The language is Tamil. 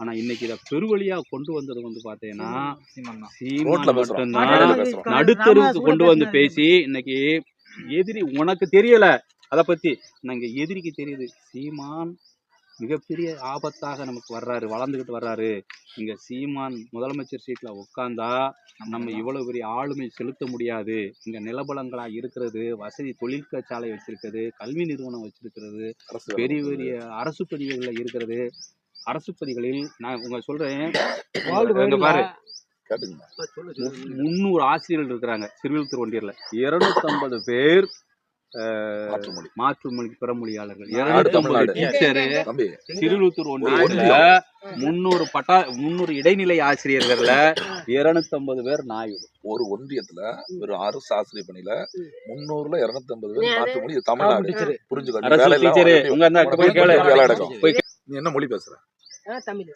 ஆனா இன்னைக்கு இதை பெருவழியா கொண்டு வந்தது வந்து பாத்தீங்கன்னா சீமான். மட்டும்தான். நடுத்தருவுக்கு கொண்டு வந்து பேசி இன்னைக்கு எதிரி உனக்கு தெரியல. அத பத்தி நாங்க எதிரிக்கு தெரியுது. சீமான் மிகப்பெரிய ஆபத்தாக நமக்கு வர்றாரு வளர்ந்துகிட்டு வர்றாரு. இங்க சீமான் முதலமைச்சர் சீட்ல உட்கார்ந்தா நம்ம இவ்வளவு பெரிய ஆளுமை செலுத்த முடியாது. இங்க நிலபலங்களா இருக்கிறது வசதி தொழிற்சாலை வச்சிருக்கிறது கல்வி நிறுவனம் வச்சிருக்கிறது பெரிய பெரிய அரசு பதிவுகள்ல இருக்கிறது. அரசு பதிகளில் நான் உங்க சொல்றேன். பாரு. முந்நூறு ஆசிரியர்கள் இருக்கிறாங்க. சிறுவில் ஒன்றியர்ல இருநூத்தம்பது பேர் மாற்று மொழி மாற்று மொழி பிறமொழியாளர்கள் இருநூத்தம்பது. டீச்சரு தம்பி. சிறுவிழுத்தூர் ஒன்றியத்துல முந்நூறு பட்டா முந்நூறு இடைநிலை ஆசிரியர்கள்ல இருநூத்தம்பது பேர் நாயுடு. ஒரு ஒன்றியத்துல வெறும் அரசு ஆசிரியர் பணியில முன்னூறுல இருநூத்தி ஐம்பது பேர் மாற்று மொழி இது தமிழ்நாடு. புரிஞ்சுக்கோ நீ அரசு வேலை இல்லாம டீச்சரு உனக்கு உங்க அந்த உனக்கு போய் என்ன மொழி பேசுற? தமிழ்.